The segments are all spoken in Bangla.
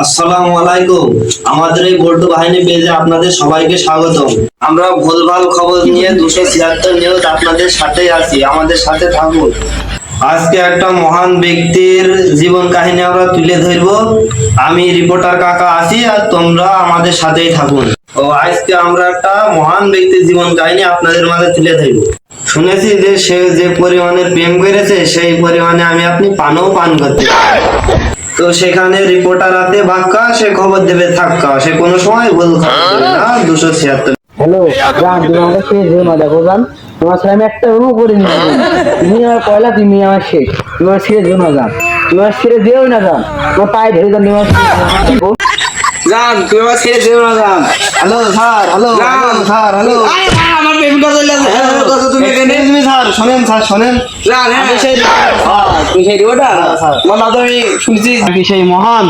আসসালামু আলাইকুম। আমাদের এই বল্টু বাহিনী পেজে আপনাদের সবাইকে স্বাগতম। আমরা ভুলভাল খবর নিয়ে দুশো ছিয়াত্তর নিউজ আপনাদের সাথেই আছি। আমাদের সাথে থাকুন। আজকে একটা মহান ব্যক্তির জীবন কাহিনী আমরা তুলে ধরব। আমি রিপোর্টার কাকা আছি আর তোমরা আমাদের সাথেই থাকুন। ও, আজকে আমরা একটা মহান ব্যক্তির জীবন কাহিনী আপনাদের মাঝে তুলে ধরব। শুনেছি যে সে যে পরিমাণের প্রেম করেছে, সেই পরিমাণে আমি আপনি পানও পান করতে। তো সেখানে রিপোর্টার হাতে বাক্কা সে খবর দেবে থাক্কা সে কোনো সময় ভুল খবর দেবে না দুশো ছিয়াত্তর। হ্যালো তুমি আমাকে না দেখো তোমার সাথে আমি একটা অনু করে নিই তুমি আমার পয়লা তুমি আমার শেষ। তুমি আমার ছেড়ে যেও না জান। তুমি আমার ছেড়ে যেও না জান। তোমার পায়ে ধরে যান তুমি আমার জান। তুমি আমার ছেড়ে যেও না জান। Hello sir hello sir hello. তুমি স্যার শোনেন স্যার শোনেন। আমি সেই তুমি সেই রিপোর্টার তোমার আমি শুনছি। সেই মহান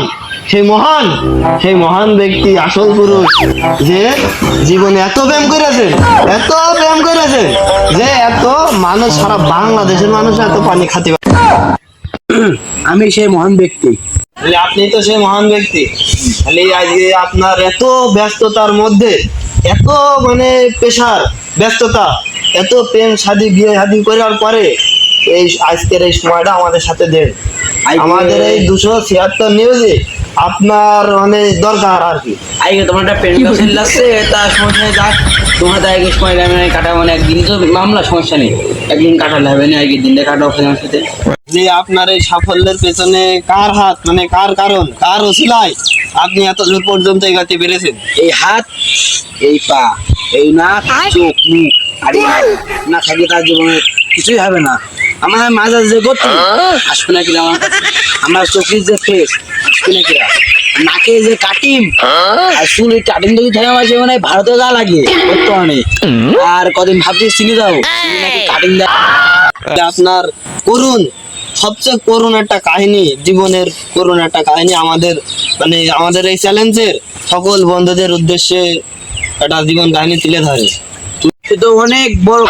সেই মহান সেই মহান ব্যক্তি আসল পুরুষ যে জীবনে এত প্রেম করেছে এত প্রেম করেছে যে এত মানুষ সারা বাংলাদেশের মানুষ এত পানি খাতে পারে। আমি সেই মহান ব্যক্তি। আপনি তো সেই মহান ব্যক্তি। তাহলে আজকে আপনার এত ব্যস্ততার মধ্যে এত মানে পেশার ব্যস্ততা এত প্রেম শাদি বিয়ে শাদি করার পরে এই আজকের এই সময়টা আমাদের সাথে দেন। আমাদের এই দুশো ছিয়াত্তর নিউজে আপনার মানে দরকার আর কি। আজকে তোমার একটা পেন কাছে লাগছে তা সমস্যা যাক। তোমার তো আগে সময় মানে কাটা মানে একদিন তো মামলা সমস্যা নেই। একদিন কাটালে হবে না আগে দিনটা কাটাও ফেলার সাথে। যে আপনার এই সাফল্যের পেছনে কার হাত মানে কার কারণ কার ওসিলায় আপনি এত দূর পর্যন্ত এগাতে পেরেছেন? এই হাত এই পা এই নাক চোখ মুখ আর না থাকলে তার জীবনে কিছুই হবে না। আমার মাঝে যে গতি আসবে না কিনা আমার আমার চোখের যে ফেস আসবে না কিনা নাকে যে কাটিম, আর চুলের কাটিং যদি থাকে আমার জীবনে ভারতে যা লাগে, বর্তমানে। আর কদিন ভাবছি চিনি যাও কাটিং দেয়। আপনার করুন সবচেয়ে করুণ একটা কাহিনী, জীবনের করুণ একটা কাহিনী আমাদের মানে আমাদের এই চ্যালেঞ্জের সকল বন্ধুদের উদ্দেশ্যে একটা জীবন কাহিনী তুলে ধরে। তো অনেক বড়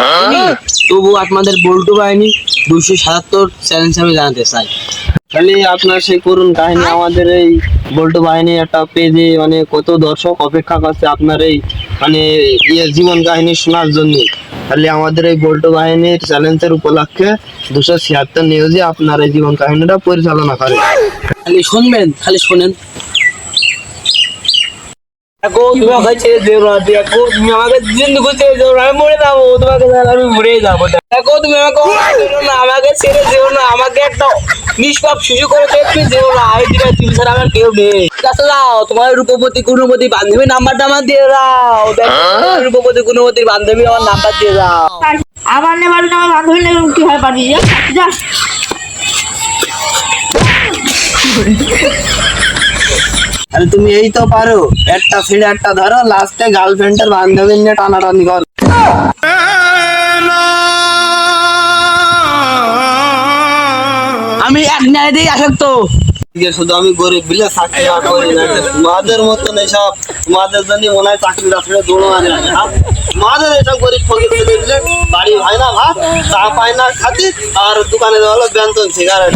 তবু আপনাদের বল্টু বাহিনী দুশো সাতাত্তর চ্যালেঞ্জ আমি জানাতে চাই। খালি আপনার সেই করুন কাহিনী আমাদের এই বল্টু বাহিনী একটা পেজে মানে কত দর্শক অপেক্ষা করছে আপনার এই মানে ইয়ে জীবন কাহিনী শোনার জন্য। তাহলে আমাদের এই বল্টু বাহিনীর চ্যালেঞ্জের উপলক্ষে দুশো ছিয়াত্তর নিউজে আপনার এই জীবন কাহিনীটা পরিচালনা করে। খালি শুনবেন খালি শোনেন। দেখো তুমি আমাকে না, দেখো, তুমি আমাকে জিন্দগি ছেড়ে যেও আমি মরে যাব, তোমাকে আমি মরে যাব। দেখো, তুমি আমাকে আমাকে ছেড়ে যেও না, আমাকে একটা নিষ্পাপ শিশু করে তুমি না আমার কেউ নেই। কাছে যাও, তোমার রূপবতী গুণবতী বান্ধবী নাম্বারটা আমার দিয়ে দাও। দেখো রূপবতী গুণবতী বান্ধবী আমার নাম্বার দিয়ে দাও। আমার আমার বান্ধবী নেবে কীভাবে পারবি যা যা। আরে তুমি এই তো পারো। একটা ছিঁড়ে একটা ধরো লাস্টে গার্লফ্রেন্ডের বান্ধবী নিয়ে টানাটানি কর। আমি এক ন্যায় দিয়ে আসক্ত। শুধু আমি গরিব বিলে চাকরি করি না। তোমাদের মতন এসব, তোমাদের জন্য মনে হয় চাকরি রাখলে দৌড়ো আনে তোমাদের এসব গরিব ফকির ছেলে বাড়ি হয় না ভাত, চা পায় না খাতি, আর দোকানে হলো ব্যঞ্জন সিগারেট